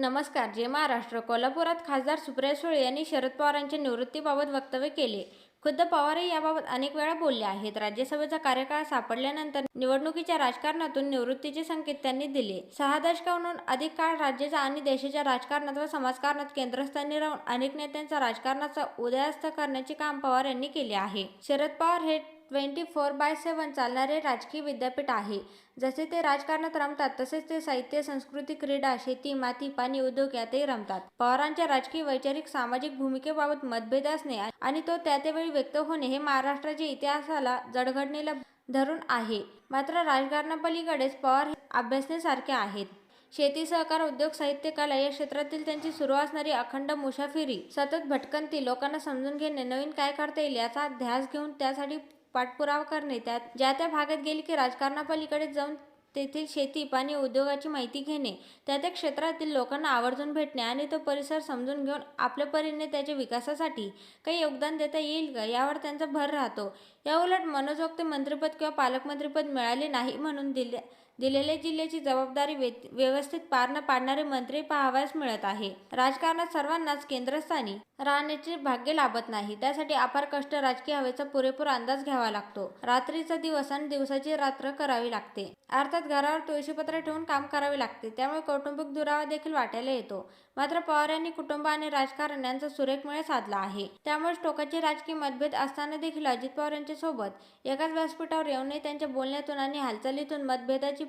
नमस्कार जय महाराष्ट्र कोल्हापुरात खासदार सुप्रिया सुळे यांनी शरद पवारांच्या निवृत्तीबाबत वक्तव्य केले. खुद्द पवारही याबाबत अनेक वेळा बोलले आहेत. राज्यसभेचा कार्यकाळ सापडल्यानंतर निवडणुकीच्या राजकारणातून निवृत्तीचे संकेत त्यांनी दिले. सहा दशकाहून अधिक काळ राज्याच्या आणि देशाच्या राजकारणात व समाजकारणात केंद्रस्थानी राहून अनेक नेत्यांचा राजकारणाचा उदयास्त करण्याचे काम पवार यांनी केले आहे. शरद पवार हे ट्वेंटी फोर बाय सेवन चालणारे राजकीय विद्यापीठ आहे. जसे ते राजकारणात रमतात तसेच ते साहित्य संस्कृती क्रीडा शेती माती पाणी उद्योग यातही रमतात. पवारांच्या राजकीय वैचारिक सामाजिक भूमिकेबाबत मतभेद असणे आणि तो त्या त्यावेळी व्यक्त होणे हे महाराष्ट्राच्या इतिहासाला जडघडणीला धरून आहे. मात्र राजकारणापलीकडेच पवार अभ्यासण्यासारखे आहेत. शेती सहकार उद्योग साहित्य कला या क्षेत्रातील त्यांची सुरू असणारी अखंड मुसाफिरी सतत भटकंती लोकांना समजून घेणे नवीन काय करता येईल याचा ध्यास घेऊन त्यासाठी पाठपुरावा करणे. त्यात ज्या त्या भागात गेले की राजकारणापलीकडे जाऊन तेथील शेती पाणी उद्योगाची माहिती घेणे त्या त्या क्षेत्रातील लोकांना आवर्जून भेटणे आणि तो परिसर समजून घेऊन आपल्या परीने त्याच्या विकासासाठी काही योगदान देता येईल का? यावर त्यांचा भर राहतो. याउलट मनोजोगते मंत्रिपद किंवा पालकमंत्रीपद मिळाले नाही म्हणून दिले दिलेल्या जिल्ह्याची जबाबदारी व्यवस्थित पार न पाडणारे मंत्री पाहावयास मिळत आहे. राजकारणात सर्वांनाच केंद्रस्थानी राहण्याचे भाग्य लाभत नाही. त्यासाठी अपार कष्ट राजकीय हवेचा पुरेपूर अंदाज घ्यावा लागतो. रात्रीचा दिवस आणि दिवसाची रात्र करावी लागते. अर्थात घरावर तुळशीपत्र ठेवून काम करावे लागते. त्यामुळे कौटुंबिक दुरावा देखील वाटायला येतो. मात्र पवार यांनी कुटुंब आणि राजकारण यांचा सुरेख मेळ साधला आहे. त्यामुळे टोकाचे राजकीय मतभेद असताना देखील अजित पवार यांच्या सोबत एकाच व्यासपीठावर येऊनही त्यांच्या बोलण्यातून आणि हालचालीतून मतभेदाची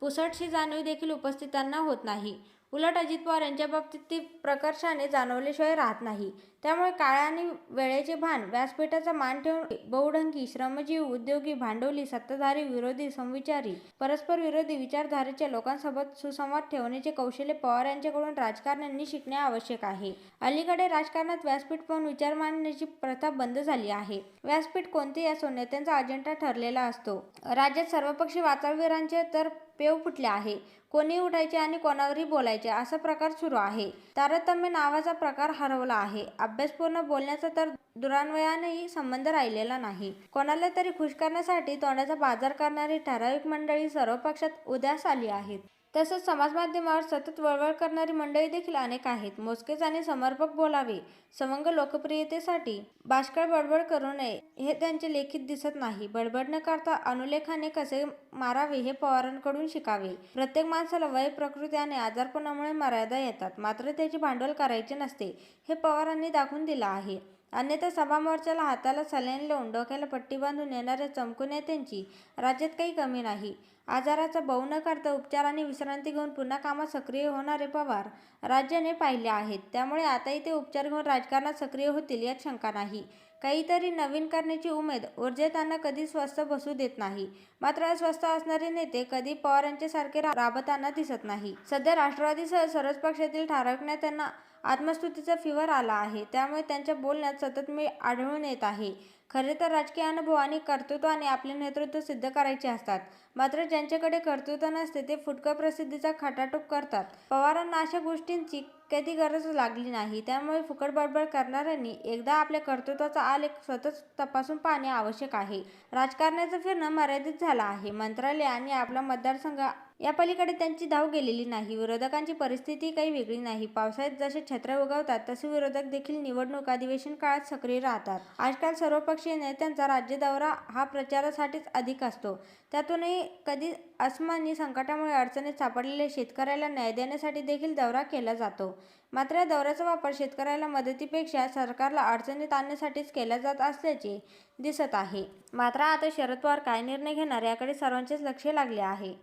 पुसटशी जाणीव देखील उपस्थितांना होत नाही. उलट अजित पवार यांच्या बाबतीत ती प्रकर्षाने जाणवल्याशिवाय राहत नाही. त्यामुळे काळ आणि वेळेचे भान व्यासपीठाचा मान ठेवून बहुढंकी श्रमजीव उद्योगी भांडवली सत्ताधारी विरोधी समविचारी परस्पर विरोधी विचारधारेच्या लोकांसोबत सुसंवाद ठेवण्याचे कौशल्य पवार यांच्याकडून राजकारण्यांनी शिकणे आवश्यक आहे. अलीकडे राजकारणात व्यासपीठ पाहून विचार मांडण्याची प्रथा बंद झाली आहे. व्यासपीठ कोणतेही असो नेत्यांचा अजेंडा ठरलेला असतो. राज्यात सर्वपक्षी वाचावीरांचे तर पेव फुटले आहे. कोणी उठायचे आणि कोणावरही बोलायचे असा प्रकार सुरू आहे. तारतम्य नावाचा प्रकार हरवला आहे. अभ्यासपूर्ण बोलण्याचा तर दुरान्वयानेही संबंध राहिलेला नाही. कोणाला तरी खुश करण्यासाठी तोंडाचा बाजार करणारी ठराविक मंडळी सर्व पक्षात उद्यास आली आहेत. तसंच समाजमाध्यमावर सतत वळवळ करणारी मंडळी देखील अनेक आहेत. मोजकेच आणि समर्पक बोलावे समंग लोकप्रियतेसाठी बाष्कळ बडबड करू नये हे त्यांचे लेखित दिसत नाही. बडबड न करता अनुलेखाने कसे मारावे हे पवारांकडून शिकावे. प्रत्येक माणसाला वय प्रकृती आणि आजारपणामुळे मर्यादा येतात. मात्र त्याची भांडवल करायचे नसते हे पवारांनी दाखवून दिलं आहे. अन्यथा सभा मोर्चाला हाताला सलाईन लावून डोक्याला पट्टी बांधून येणाऱ्या चमकू नेत्यांची राज्यात काही कमी नाही. आजाराचा बऊ न करता उपचार आणि विश्रांती घेऊन पुन्हा कामात सक्रिय होणारे पवार राज्याने पाहिले आहेत. त्यामुळे आताही ते उपचार घेऊन राजकारणात सक्रिय होतील यात शंका नाही. काहीतरी नवीन करण्याची उमेद ऊर्जेतांना कधी स्वस्थ बसू देत नाही. मात्र अस्वस्थ असणारे नेते कधी पवार यांच्यासारखे राबताना दिसत नाही. सध्या राष्ट्रवादीसह सर्वच पक्षातील ठारक नेत्यांना आत्मस्तुतीचा फिवर आला आहे. त्यामुळे त्यांच्या बोलण्यात सतत मी आढळून येत आहे. खरे तर राजकीय अनुभव आणि कर्तृत्वाने आणि आपले नेतृत्व सिद्ध करायचे असतात. मात्र ज्यांच्याकडे कर्तृत्व नसते ते फुटकर प्रसिद्धीचा खटाटोप करतात. पवारांना अशा गोष्टींची कधी गरज लागली नाही. त्यामुळे फुकट बडबड करणाऱ्यांनी एकदा आपल्या कर्तृत्वाचा आलेख सतत तपासून पाहणे आवश्यक आहे. राजकारणाचं फिरणं मर्यादित झालं आहे. मंत्रालय आणि आपला मतदारसंघ या पलीकडे त्यांची धाव गेलेली नाही. विरोधकांची परिस्थिती काही वेगळी नाही. पावसाळ्यात जसे छत्र उगवतात तसे विरोधक देखील निवडणूक अधिवेशन काळात सक्रिय राहतात. आजकाल सर्वपक्षीय नेत्यांचा राज्य दौरा हा प्रचारासाठीच अधिक असतो. त्यातूनही कधी अस्मानी संकटामुळे अडचणीत सापडलेल्या शेतकऱ्याला न्याय देण्यासाठी देखील दौरा केला जातो. मात्र या दौऱ्याचा वापर शेतकऱ्याला मदतीपेक्षा सरकारला अडचणीत आणण्यासाठीच केला जात असल्याचे दिसत आहे. मात्र आता शरद पवार काय निर्णय घेणार याकडे सर्वांचेच लक्ष लागले आहे.